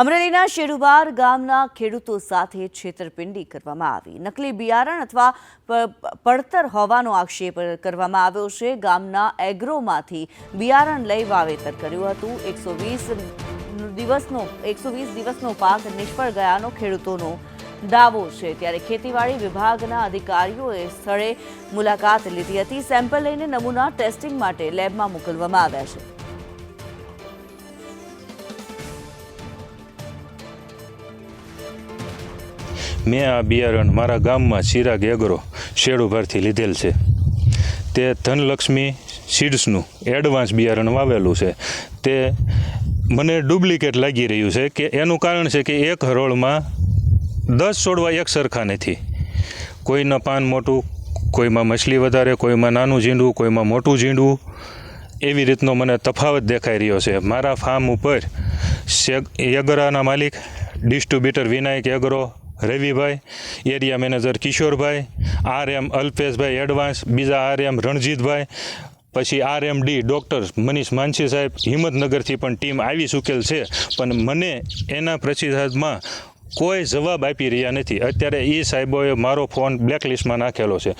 અમરેલીના શેરુબાર ગામના ખેડૂતો સાથે છેતરપિંડી કરવામાં આવી. નકલી બિયારણ અથવા પડતર હોવાનો આક્ષેપ કરવામાં આવ્યો છે. ગામના એગ્રોમાંથી બિયારણ લઈ વાવેતર કર્યું હતું. એકસો વીસ દિવસનો, એકસો વીસ દિવસનો પાક નિષ્ફળ ગયાનો ખેડૂતોનો દાવો છે. ત્યારે ખેતીવાડી વિભાગના અધિકારીઓએ સ્થળે મુલાકાત લીધી હતી. સેમ્પલ લઈને નમૂના ટેસ્ટિંગ માટે લેબમાં મોકલવામાં આવ્યા છે. મેં આ બિયારણ મારા ગામમાં ચિરાગ એગ્રો શેડુભારથી લીધેલ છે. તે ધનલક્ષ્મી સીડ્સનું એડવાન્સ બિયારણ વાવેલું છે. તે મને ડુપ્લિકેટ લાગી રહ્યું છે કે એનું કારણ છે કે એક હરોળમાં દસ છોડવા એક સરખા નથી. કોઈના પાન મોટું, કોઈમાં મછલી વધારે, કોઈમાં નાનું ઝીંડવું કોઈમાં મોટું ઝીંડવું એવી રીતનો મને તફાવત દેખાઈ રહ્યો છે. મારા ફાર્મ ઉપર શેગ એગરાના માલિક, ડિસ્ટ્રીબ્યુટર વિનાયક એગરો રવિભાઈ, એરિયા મેનેજર કિશોરભાઈ આર એમ અલ્પેશભાઈ એડવાન્સ, બીજા આર એમ રણજીતભાઈ, પછી R M D doctor Manish Mansi સાહેબ, હિંમતનગરથી પણ ટીમ આવી ચૂકેલ છે. પણ મને એના પ્રતિસાદમાં કોઈ જવાબ આપી રહ્યા નથી. અત્યારે એ સાહેબોએ મારો ફોન બ્લેકલિસ્ટમાં નાખેલો છે.